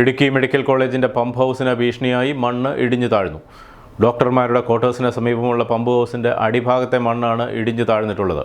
Idukki medical കോളേജിന്റെ pump ഹൗസിന് ഭീഷണിയായി മണ്ണ് ഇടിഞ്ഞു താഴ്ന്നു. ഡോക്ടർമാരുടെ ക്വാർട്ടേഴ്സിന് സമീപമുള്ള പമ്പ് ഹൗസിന്റെ അടിഭാഗത്തെ മണ്ണാണ് ഇടിഞ്ഞു താഴ്ന്നിട്ടുള്ളത്.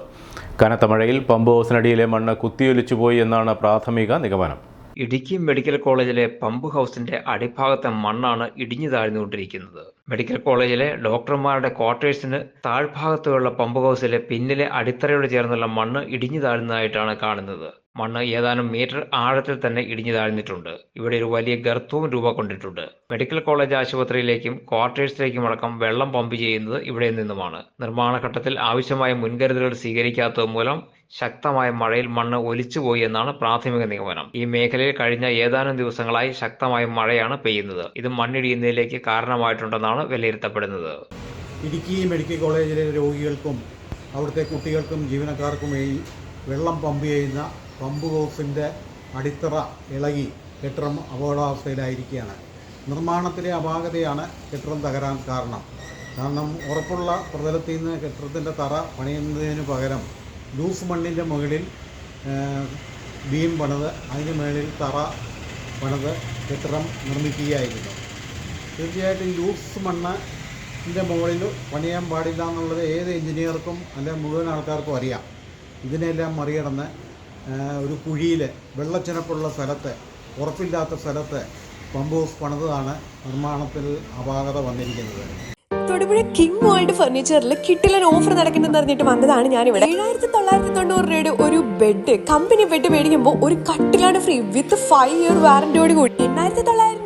കനത്ത മഴയിൽ പമ്പ് ഹൗസിനടിയിലെ മണ്ണ് കുത്തിയൊലിച്ചുപോയി എന്നാണ് പ്രാഥമിക നിഗമനം. ഇടുക്കി മെഡിക്കൽ കോളേജിലെ പമ്പ് ഹൗസിന്റെ അടിഭാഗത്തെ മണ്ണാണ് ഇടിഞ്ഞു താഴ്ന്നുകൊണ്ടിരിക്കുന്നത്. മെഡിക്കൽ കോളേജിലെ ഡോക്ടർമാരുടെ ക്വാർട്ടേഴ്സിന് താഴ്ഭാഗത്തുള്ള പമ്പ് ഹൗസിലെ പിന്നിലെ അടിത്തറയോട് ചേർന്നുള്ള മണ്ണ് ഇടിഞ്ഞു താഴ്ന്നതായിട്ടാണ് കാണുന്നത്. മണ്ണ് ഏതാനും മീറ്റർ ആഴത്തിൽ തന്നെ ഇടിഞ്ഞു താഴ്ന്നിട്ടുണ്ട്. ഇവിടെ ഒരു വലിയ ഗർത്തവും രൂപ കൊണ്ടിട്ടുണ്ട്. മെഡിക്കൽ കോളേജ് ആശുപത്രിയിലേക്കും ക്വാർട്ടേഴ്സിലേക്കും അടക്കം വെള്ളം പമ്പ് ചെയ്യുന്നത് ഇവിടെ നിന്നുമാണ്. നിർമ്മാണ ഘട്ടത്തിൽ ആവശ്യമായ മുൻകരുതലുകൾ സ്വീകരിക്കാത്തത് മൂലം ശക്തമായ മഴയിൽ മണ്ണ് ഒലിച്ചുപോയി എന്നാണ് പ്രാഥമിക നിഗമനം. ഈ മേഖലയിൽ കഴിഞ്ഞ ഏതാനും ദിവസങ്ങളായി ശക്തമായ മഴയാണ് പെയ്യുന്നത്. ഇത് മണ്ണിടിയുന്നതിലേക്ക് കാരണമായിട്ടുണ്ടെന്നാണ് വിലയിരുത്തപ്പെടുന്നത്. ഇടുക്കി മെഡിക്കൽ കോളേജിലെ രോഗികൾക്കും അവിടുത്തെ കുട്ടികൾക്കും ജീവനക്കാർക്കും ഈ വെള്ളം പമ്പ് ചെയ്യുന്ന പമ്പ് ഹൗസിന്റെ അടിത്തറ ഇളകി കെട്ടിടം അപകടാവസ്ഥയിലായിരിക്കുകയാണ്. നിർമ്മാണത്തിലെ അപാകതയാണ് കെട്ടിടം തകരാൻ കാരണം. കാരണം ഉറപ്പുള്ള പ്രതലത്തിൽ നിന്ന് കെട്ടിടത്തിന്റെ തറ പണിയുന്നതിന് പകരം ലൂസ് മണ്ണിന്റെ മുകളിൽ ബീം പണിത് അതിന് മുകളിൽ തറ പണിത് കെട്ടിടം നിർമ്മിക്കുകയായിരുന്നു. തീർച്ചയായിട്ടും ലൂസ് മണ്ണ് ഇതിന്റെ മുകളിൽ പണിയാൻ പാടില്ല എന്നുള്ളത് ഏത് എഞ്ചിനീയർക്കും അല്ലെ മുഴുവൻ ആൾക്കാർക്കും അറിയാം. ഇതിനെല്ലാം മറികടന്ന് ഒരു കുഴിയിൽ വെള്ളച്ചെനപ്പുള്ള സ്ഥലത്ത് ഉറപ്പില്ലാത്ത സ്ഥലത്ത് പമ്പ് ഹൗസ് പണിതാണ് നിർമ്മാണത്തിൽ അപാകത വന്നിരിക്കുന്നത്. തൊടുപുഴ കിങ് വേൾഡ് ഫർണിച്ചറിൽ കിട്ടിലൻ ഓഫർ നടക്കുന്നെന്ന് അറിഞ്ഞിട്ട് വന്നതാണ് ഞാൻ ഇവിടെ ഏഴായിരത്തി തൊള്ളായിരത്തി തൊണ്ണൂറ് രൂപയുടെ ഒരു ബെഡ് കമ്പനി ബെഡ് മേടിക്കുമ്പോൾ ഒരു കട്ടിലാണ് ഫ്രീ വിത്ത് ഫൈവ് ഇയർ വാറന്റിയോട് കൂടി. എണ്ണായിരത്തി